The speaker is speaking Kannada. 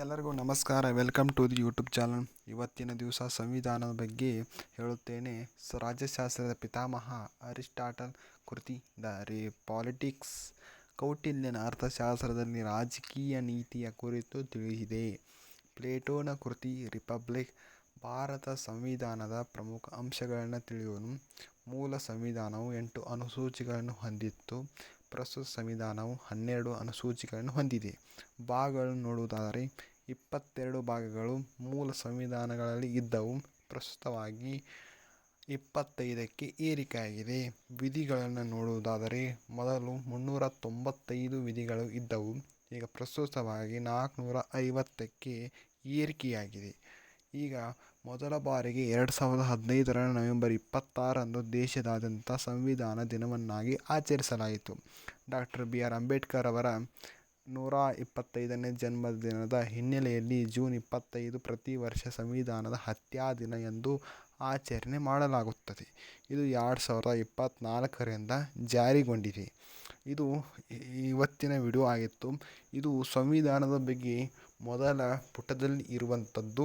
ಎಲ್ಲರಿಗೂ ನಮಸ್ಕಾರ. Welcome to the YouTube channel. ಇವತ್ತಿನ ದಿವಸ ಸಂವಿಧಾನದ ಬಗ್ಗೆ ಹೇಳುತ್ತೇನೆ. ರಾಜ್ಯಶಾಸ್ತ್ರದ ಪಿತಾಮಹ ಅರಿಸ್ಟಾಟಲ್ ಕೃತಿ ದ ರಿ ಪಾಲಿಟಿಕ್ಸ್ ಕೌಟಿಲ್ಯನ ಅರ್ಥಶಾಸ್ತ್ರದಲ್ಲಿ ರಾಜಕೀಯ ನೀತಿಯ ಕುರಿತು ತಿಳಿದಿದೆ. ಪ್ಲೇಟೋನ ಕೃತಿ, ರಿಪಬ್ಲಿಕ್, ಭಾರತ ಸಂವಿಧಾನದ ಪ್ರಮುಖ ಅಂಶಗಳನ್ನು ತಿಳಿಯೋಣ. ಮೂಲ ಸಂವಿಧಾನವು ಎಂಟು ಅನುಸೂಚಿಗಳನ್ನು ಹೊಂದಿತ್ತು. ಪ್ರಸ್ತುತ ಸಂವಿಧಾನವು ಹನ್ನೆರಡು ಅನುಸೂಚಿಗಳನ್ನು ಹೊಂದಿದೆ. ಭಾಗಗಳನ್ನು ನೋಡುವುದಾದರೆ ಇಪ್ಪತ್ತೆರಡು ಭಾಗಗಳು ಮೂಲ ಸಂವಿಧಾನಗಳಲ್ಲಿ ಇದ್ದವು. ಪ್ರಸ್ತುತವಾಗಿ ಇಪ್ಪತ್ತೈದಕ್ಕೆ ಏರಿಕೆಯಾಗಿದೆ. ವಿಧಿಗಳನ್ನು ನೋಡುವುದಾದರೆ ಮೊದಲು ಮುನ್ನೂರ ತೊಂಬತ್ತೈದು ವಿಧಿಗಳು ಇದ್ದವು. ಈಗ ಪ್ರಸ್ತುತವಾಗಿ ನಾಲ್ಕುನೂರ ಐವತ್ತಕ್ಕೆ ಏರಿಕೆಯಾಗಿದೆ. ಈಗ ಮೊದಲ ಬಾರಿಗೆ ಎರಡು ಸಾವಿರದ ಹದಿನೈದರ ನವೆಂಬರ್ ಇಪ್ಪತ್ತಾರರಂದು ದೇಶದಾದ್ಯಂತ ಸಂವಿಧಾನ ದಿನವನ್ನಾಗಿ ಆಚರಿಸಲಾಯಿತು. ಡಾಕ್ಟರ್ ಬಿ ಆರ್ ಅಂಬೇಡ್ಕರ್ ಅವರ ನೂರ ಇಪ್ಪತ್ತೈದನೇ ಜನ್ಮದಿನದ ಹಿನ್ನೆಲೆಯಲ್ಲಿ ಜೂನ್ ಇಪ್ಪತ್ತೈದು ಪ್ರತಿ ವರ್ಷ ಸಂವಿಧಾನದ ಹತ್ಯಾ ದಿನ ಎಂದು ಆಚರಣೆ ಮಾಡಲಾಗುತ್ತದೆ. ಇದು ಎರಡು ಸಾವಿರದ ಇಪ್ಪತ್ತ್ನಾಲ್ಕರಿಂದ ಜಾರಿಗೊಂಡಿದೆ. ಇದು ಇವತ್ತಿನ ವಿಡಿಯೋ ಆಗಿತ್ತು. ಇದು ಸಂವಿಧಾನದ ಬಗ್ಗೆ ಮೊದಲ ಪುಟದಲ್ಲಿ ಇರುವಂಥದ್ದು